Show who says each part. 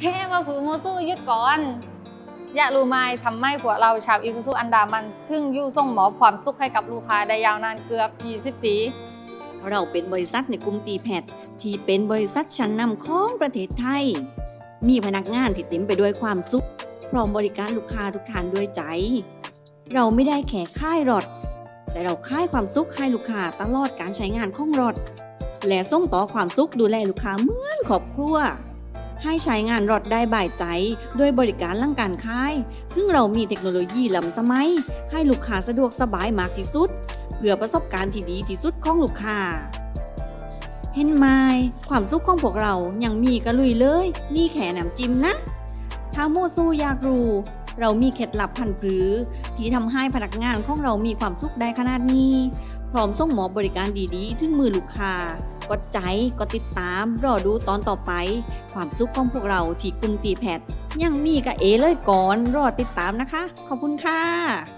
Speaker 1: เฮ้มาผือโมสู้ยึดก่อน อยากรู้ไหมทำไมพวกเราชาวอีซูซูอันดามันถึงยู่ส่งหมอบความสุขให้กับลูกค้าได้ยาวนานเกือบ 20 ปี
Speaker 2: เราเป็นบริษัทในกลุ่มตีแพทที่เป็นบริษัทชั้นนำของประเทศไทย มีพนักงานที่เต็มไปด้วยความสุข พร้อมบริการลูกค้าทุกทานด้วยใจ เราไม่ได้แค่ค่ายรถแต่เราค่ายความสุขให้ลูกค้าตลอดการใช้งานของรถและส่งต่อความสุขดูแลลูกค้าเหมือนครอบครัว ให้ใช้งานรถได้บ่ายใจ ด้วยบริการล่างการค้ายซึ่งเรามีเทคโนโลยีล้ำสมัย ให้ลูกค้าสะดวกสบายมากที่สุด เพื่อประสบการณ์ที่ดีที่สุดของลูกค้า เห็นไหมความสุขของพวกเรายังมีกระลุยเลย นี่แค่น้ำจิ้มนะ ถ้าโมซูอยากรู้ เรามีเคล็ดลับพันผือ ที่ทำให้พนักงานของเรามีความสุขได้ขนาดนี้ พร้อมส่งหมอบริการดีๆ ถึงมือลูกค้ากดใจกดติดตาม รอดูตอนต่อไป ความสุขของพวกเราที่กลุ่มตีแพทย์ยังมีกับเอเลยก่อน รอติดตามนะคะ ขอบคุณค่ะ